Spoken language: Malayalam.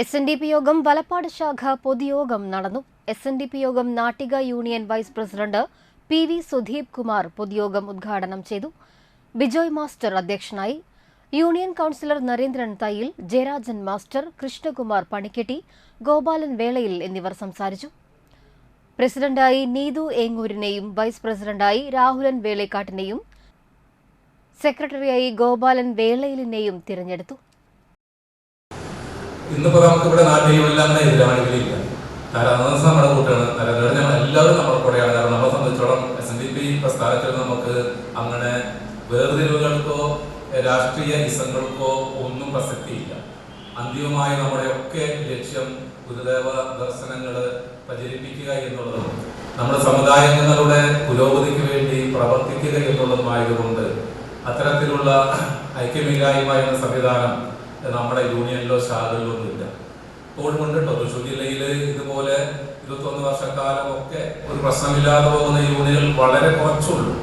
എസ് എൻ ഡി പി യോഗം വലപ്പാട് ശാഖ പൊതുയോഗം നടന്നു. എസ് എൻ ഡി പി യോഗം Nattika union vice president P V Sudheep Kumar പൊതുയോഗം ഉദ്ഘാടനം ചെയ്തു. ബിജോയ് മാസ്റ്റർ അധ്യക്ഷനായി. Union councillor Narendran Thayyil Jayarajan master Krishnakumar Panikketti Gopalan Velayil എന്നിവർ സംസാരിച്ചു. പ്രസിഡന്റായി നീതു ഏങ്ങൂരിനെയും വൈസ് പ്രസിഡന്റായി രാഹുലൻ വേളേക്കാട്ടിനെയും സെക്രട്ടറിയായി ഗോപാലൻ വേളയിലിനെയും തിരഞ്ഞെടുത്തു. ഇന്നിപ്പോ നമുക്ക് ഇവിടെ നാട്ടിലെല്ലാം തന്നെ അങ്ങനെ ഇല്ല നമ്മുടെ കൂട്ടാണ്. നരേന്ദ്രൻ ഞങ്ങൾ എല്ലാവരും നമ്മുടെ കൂടെയാണ്. കാരണം നമ്മളെ സംബന്ധിച്ചോളം എസ് എൻ ഡി പി പ്രസ്ഥാനത്തിൽ നമുക്ക് അങ്ങനെ വേർതിരിവുകൾക്കോ രാഷ്ട്രീയ ഇസങ്ങൾക്കോ ഒന്നും പ്രസക്തിയില്ല. അന്തിമമായി നമ്മുടെ ഒക്കെ ലക്ഷ്യം ഗുരുദേവ ദർശനങ്ങൾ പ്രചരിപ്പിക്കുക എന്നുള്ളതും. നമ്മുടെ സമുദായങ്ങളുടെ പുരോഗതിക്ക് വേണ്ടി പ്രവർത്തിക്കുക എന്നുള്ളതുമായതുകൊണ്ട് അത്തരത്തിലുള്ള ഐക്യമില്ലായ്മ എന്ന സംവിധാനം നമ്മുടെ യൂണിയനിലോ ശാഖകളിലോ ഒന്നുമില്ല. ഇപ്പോഴുമുണ്ട് കേട്ടോ തൃശ്ശൂർ ജില്ലയിൽ ഇതുപോലെ ഇരുപത്തൊന്ന് വർഷക്കാലം ഒക്കെ ഒരു പ്രശ്നമില്ലാതെ പോകുന്ന യൂണിയനുകൾ വളരെ കുറച്ചുള്ളൂ.